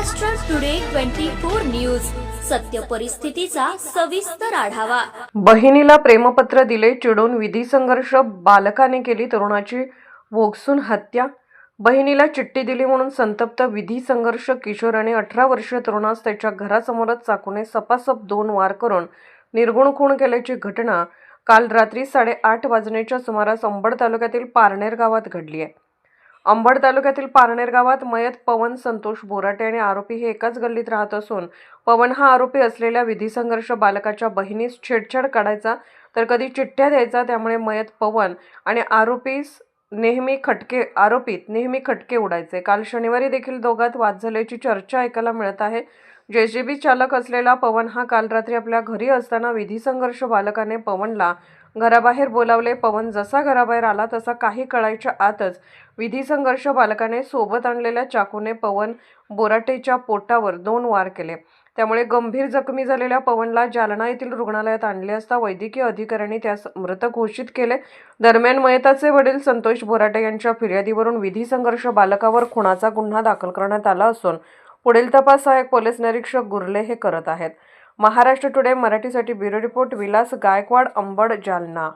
Maharashtra today twenty four news सत्य परिस्थितीचा सविस्तर आढावा. बहिणीला प्रेमपत्र दिले चिडून विधी संघर्ष बालकाने केली तरुणाची वोगसून हत्या. बहिणीला चिठ्ठी दिली म्हणून संतप्त विधी संघर्ष किशोराने अठरा वर्षीय तरुणास त्याच्या घरासमोरच चाकूने सपासप दोन वार करून निर्गुण खून केल्याची घटना काल रात्री साडेआठ वाजण्याच्या सुमारास अंबड तालुक्यातील पारनेर गावात घडली आहे. अंबड तालुक्यातील पारनेर गावात मयत पवन संतोष बोराटे आणि आरोपी हे एकाच गल्लीत राहत असून पवन हा आरोपी असलेल्या विधी संघर्ष बालकाच्या बहिणीस छेडछाड काढायचा तर कधी चिठ्ठ्या द्यायचा त्यामुळे मयत पवन आणि आरोपीस नेहमी खटके आरोपीत नेहमी खटके उडायचे. काल शनिवारी देखील दोघात वाद झाल्याची चर्चा ऐकायला मिळत आहे. जेसीबी चालक असलेला पवन हा काल रात्री आपल्या घरी असताना विधी संघर्ष बालकाने पवनला घराबाहेर बोलावले पवन जसा घराबाहेर आला तसा काही कळायच्या आतच विधी संघर्ष बालकाने सोबत आणलेल्या चाकूने पवन बोराटेच्या पोटावर दोन वार केले. त्यामुळे गंभीर जखमी झालेल्या पवनला जालना येथील रुग्णालयात आणले असता वैद्यकीय अधिकाऱ्यांनी त्यास मृत घोषित केले. दरम्यान मयताचे वडील संतोष बोराटे यांच्या फिर्यादीवरून विधी संघर्ष बालकावर खुनाचा गुन्हा दाखल करण्यात आला असून पुढील तपास सहाय्यक पोलीस निरीक्षक गुर्ले हे करत आहेत. महाराष्ट्र टुडे मराठीसाठी ब्युरो रिपोर्ट विलास गायकवाड अंबड जालना.